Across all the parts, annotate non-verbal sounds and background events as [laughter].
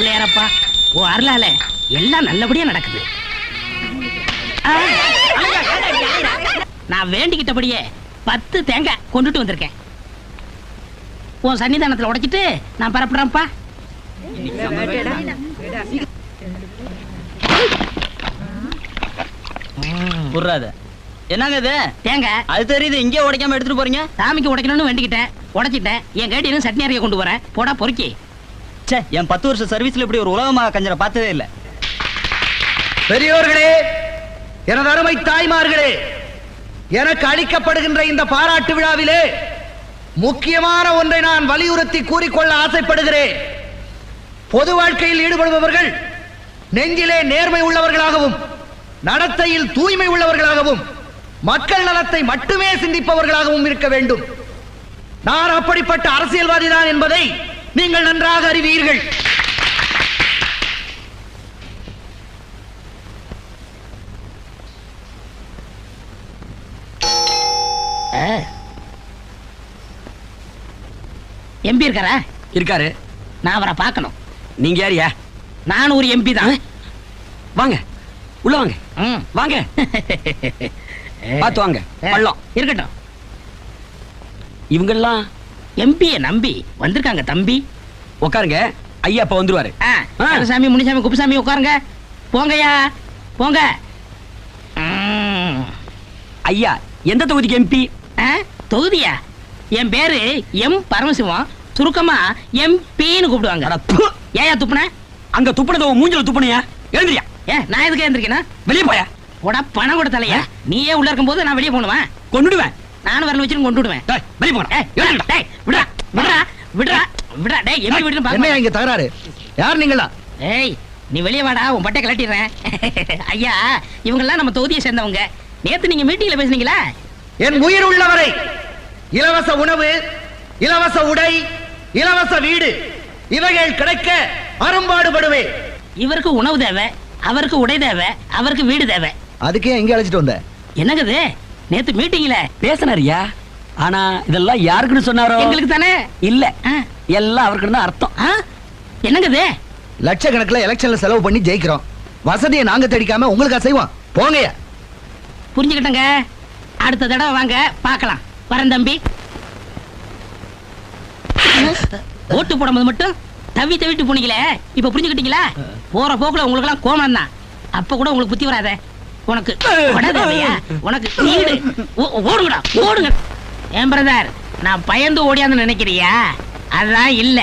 பிள்ளையாரப்பா ஓ அருளால எல்லாம் நல்லபடியா நடக்குது. நான் வேண்டிக்கிட்டபடியே பத்து தேங்காய் கொண்டுட்டு வந்திருக்கேன். உன் சன்னிதானத்துல உடைச்சிட்டு நான் பரப்புறேன்ப்பா. புர்றாத என்னங்க இது? தேங்காய். அது தெரியுது இங்கே உடைக்காம எடுத்துட்டு போறீங்க? சாமிக்கு உடைக்கணும்னு வேண்டிக்கிட்டேன் உடைச்சிட்டேன். என் கேட்டியும் சட்னி அரைக்க கொண்டு வரேன் போடா பொறுக்கி. சே என் பத்து வருஷம் சர்வீஸ்ல இப்படி ஒரு உலகமாக கஞ்சரை பார்த்ததே இல்ல. பெரியோர்களே எனது அருமை தாய்மார்களே எனக்கு அளிக்கப்படுகின்ற இந்த பாராட்டு விழாவிலே முக்கியமான ஒன்றை நான் வலியுறுத்தி கூறிக்கொள்ள ஆசைப்படுகிறேன். பொது வாழ்க்கையில் ஈடுபடுபவர்கள் நெஞ்சிலே நேர்மை உள்ளவர்களாகவும் நடத்தையில் தூய்மை உள்ளவர்களாகவும் மக்கள் நலத்தை மட்டுமே சிந்திப்பவர்களாகவும் இருக்க வேண்டும். நான் அப்படிப்பட்ட அரசியல்வாதிதான் என்பதை நீங்கள் நன்றாக அறிவீர்கள். எம்பி இருக்காரா? இருக்காரு. நான் அவரை பார்க்கணும். நீங்க யாரியா நான் ஒரு எம்பி தான். வாங்க. உள்ள வாங்க. வாங்க. [laughs] பார்த்து வாங்க. பள்ளம். இருக்கட்டும். இவங்கெல்லாம் எம்பிய நம்பி வந்திருக்காங்க தம்பி. உட்காருங்க ஐயா அப்ப வந்துருவாரு. கருசாமி முனிசாமி குப்புசாமி உட்காருங்க போங்கய்யா போங்க. ஐயா எந்த தொகுதிக்கு எம்பி தொகுதியா? என் பேரு எம் பரமசிவம். சுருக்கமா எம்பின்னு கூப்பிடுவாங்க. ஏயா துப்புன? அங்க துப்புனது உன் மூஞ்சில துப்புனையா? எழுந்திரியா. ஏ நான் எதுக்கு எழுந்திருக்கேனா? வெளியே போயா? உட பணம் கொடுத்தலையா நீயே உள்ள இருக்கும்போது நான் வெளியே போனுவேன் கொண்டுடுவேன் நானும் வரல வச்சுட்டு கொண்டு விடுவேன். டேய், வெளியே டேய், விடுடா, விடுடா, விடுடா, விடுடா, டேய், எப்படி என்னையா பாக்க இங்க தகராறு? யார் நீங்களா? ஏய் நீ வெளியே வாடா உன் பட்டை கலட்டிடுறேன் [laughs] ஐயா இவங்கெல்லாம் நம்ம தொகுதியை சேர்ந்தவங்க. நேத்து நீங்க மீட்டிங்ல பேசுனீங்களா? என் உயிர் உள்ளவரை இலவச உணவு இலவச உடை இலவச வீடு இவைகள் கிடைக்க அரும்பாடுபடுவேன் இவருக்கு உணவு தேவை அவருக்கு உடை தேவை அவருக்கு வீடு தேவை. அதுக்கே எங்க அழைச்சிட்டு வந்த. என்னங்குது நேத்து மீட்டிங்ல பேசினாருயா ஆனா இதெல்லாம் யாருக்குன்னு சொன்னாரோ? எங்களுக்கு தானே? இல்ல. எல்லாம் அவருக்கு தான் அர்த்தம். என்னங்குது லட்சக்கணக்கில் எலெக்ஷன்ல செலவு பண்ணி ஜெயிக்கிறோம். வசதியை நாங்க தேடிக்காம உங்களுக்கு செய்வோம்? போங்கய்யா. புரிஞ்சுக்கிட்டங்க. அடுத்த தடவை வாங்க பார்க்கலாம். வரேன் தம்பி. ஓட்டு போடும்போது மட்டும் தவி தவிட்டு போனீங்களே இப்ப புரிஞ்சுக்கிட்டீங்களா? போற போக்குல உங்களுக்கு எல்லாம் கோமம் தான் அப்ப கூட உங்களுக்கு புத்தி வராதே. உனக்கு உனக்கு வீடு. ஓடுங்கடா ஓடுங்க ஏன் பிரதர் நான் பயந்து ஓடியாந்து நினைக்கிறியா? அதான் இல்ல.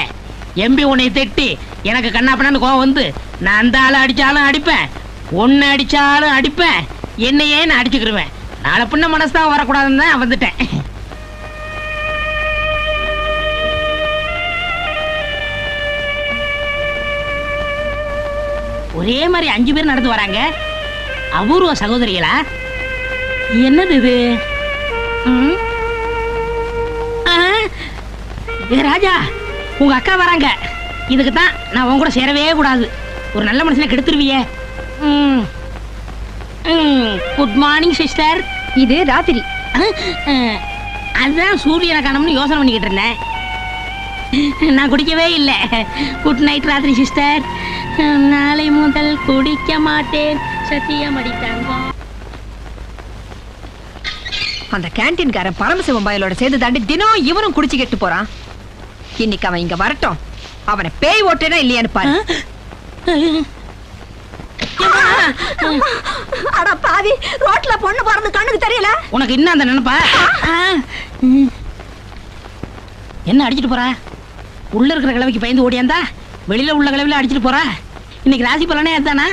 எம்பி உன்னை திட்டி எனக்கு கண்ணாப்பண்ணு கோவம் வந்து நான் அந்த ஆளை அடிச்சாலும் அடிப்பேன். ஒன்னு அடிச்சாலும் அடிப்பேன். என்னையே நான் அடிச்சுக்கிருவேன். நாளை பின்ன மனசுதான் வரக்கூடாதுன்னு தான் வந்துட்டேன். ஒரே மாதிரி அஞ்சு பேர் நடந்து வராங்க. அபூர்வ சகோதரிகளா? என்னது இது? ராஜா உங்க அக்கா வராங்க. இதுக்கு தான் நான் உன் கூட சேரவே கூடாது. ஒரு நல்ல மனுஷனை கெடுத்துருவியே. குட் மார்னிங் சிஸ்டர் இது ராத்திரி. அதுதான் சூரியனை காணோம்னு யோசனை பண்ணிக்கிட்டு இருந்தேன். நான் குடிக்கவே இல்லை. குட் நைட் ராத்திரி சிஸ்டர் நாளை முதல் குடிக்க மாட்டேன். அந்த கேண்டீன்காரன் பரமசிவம் பயலோட சேர்ந்து தாண்டி தினம் இவனும் குடிச்சு கெட்டு போறான். இன்னைக்கு அவன் இங்க வரட்டும். அவனை பேய் ஓட்டேனா இல்லையான்னு பாரு. அட பாவி ரோட்ல பொண்ணு பிறந்து கண்ணுக்கு தெரியல. உனக்கு இன்னும் அந்த நினைப்பா. என்ன அடிச்சிட்டு போறா? உள்ள இருக்கிற கிழவிக்கு பயந்து ஓடியாந்தா? வெளியில உள்ள கிழவில அடிச்சிட்டு போறா? இன்னைக்கு ராசி பலனே அதுதானா?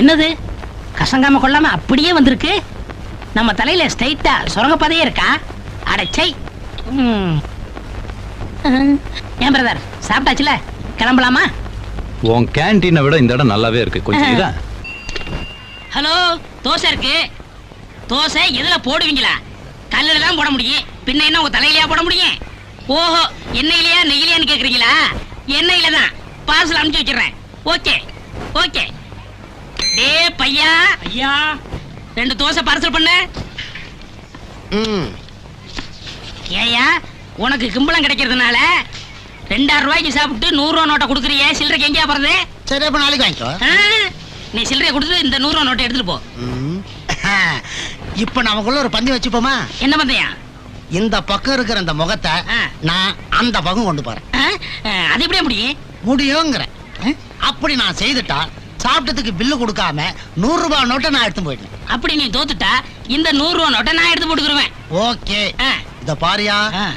என்னது? கசங்காம கொள்ளாம அப்படியே வந்திருக்கு? நம்ம தலையில ஸ்ட்ரைட்டா சுரங்கப்பாதையே இருக்கா? அடச்சை. ஏன் பிரதர் சாப்பிட்டாச்சுல? கிளம்பலாமா? உன் கேன்டீனை விட இந்த இடம் நல்லாவே இருக்கு. கொஞ்சம் இதா. ஹலோ தோசை இருக்கு. தோசை எதுல போடுவீங்களா? கல்லுல தான் போட முடியும். பின்ன என்ன உங்க தலையிலயா போட முடியும்? ஓஹோ எண்ணெயிலையா நெய்யிலையான்னு கேக்குறீங்களா? எண்ணெயில தான். பார்சல் அனுப்பிச்சு வச்சிடுறேன். Okay okay. டே பையா. ஐயா ரெண்டு தோசை பார்சல் பண்ணு. ஏயா உனக்கு கிம்பளம் கிடைக்கிறதுனால ரெண்டாயிரம் ரூபாய்க்கு சாப்பிட்டு நூறு ரூபா நோட்டை கொடுக்குறியே? சில்லறைக்கு எங்கேயா போறது? சரி அப்ப நாளைக்கு வாங்கிக்கோ. ஆ? நீ சில்லறையை கொடுத்து இந்த நூறு ரூபா நோட்டை எடுத்துட்டு போ. ம். இப்ப நமக்குள்ள ஒரு பந்தயம் வச்சுப்போமா? என்ன பந்தயா இந்த பக்கம் இருக்கிற அந்த முகத்தை ஆ. நான் அந்த பக்கம் கொண்டு போறேன். அது எப்படியா முடியும் முடியுங்கிறேன் அப்படி நான் செய்துட்டா சாப்பிட்டதுக்கு பில்லு கொடுக்காம நூறு ரூபாய் நோட்டை நான் எடுத்து போயிட்டேன் அப்படி நீ தோத்துட்டா இந்த நூறு ரூபா நோட்டை நான் எடுத்து போட்டுக்கிருவேன். ஓகே. ஆ. இத பாரியா.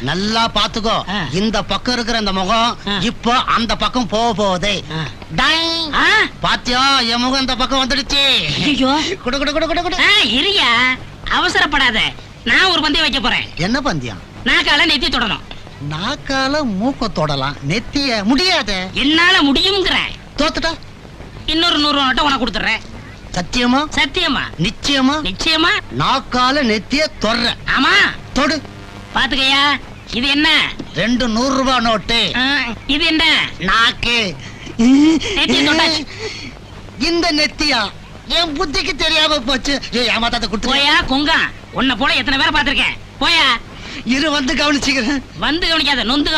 நல்லா பாத்துக்கோ. இந்த பக்கம் இருக்கிற அந்த முகம். இப்போ அந்த பக்கம் போக போகுது? பாத்தியா என் முகம் இந்த பக்கம் வந்துடுச்சு. ஐயோ. குடு குடு குடு குடு குடு. இருயா அவசரப்படாத. நான் ஒரு பந்தயம் வைக்க போறேன். என்ன பந்தியம்? நாக்கால நெத்தி தொடணும். நாக்கால மூக்க தொடலாம். நெத்திய முடியாது. என்னால முடியுங்கிறேன் தோத்துட்டா? இன்னொரு நூறு நோட்டை உனக்கு கொடுத்துறேன் சத்தியமா? சத்தியமா? நிச்சயமா? நிச்சயமா? நாக்கால நெத்திய தொடுற ஆமா. தொடு. பாத்துக்கய்யா இது என்ன? ரெண்டு நூறு ரூபாய் நோட்டு. இது என்ன? நாக்கு. இந்த நெத்தியா? என் புத்திக்கு தெரியாம போச்சு. ஏமாத்தாத கொடுத்து போயா கொங்கா. உன்னை போல எத்தனை பேரை பார்த்திருக்கேன். போயா. இரு வந்து கவனிச்சுக்கிறேன். வந்து கவனிக்காத நொந்து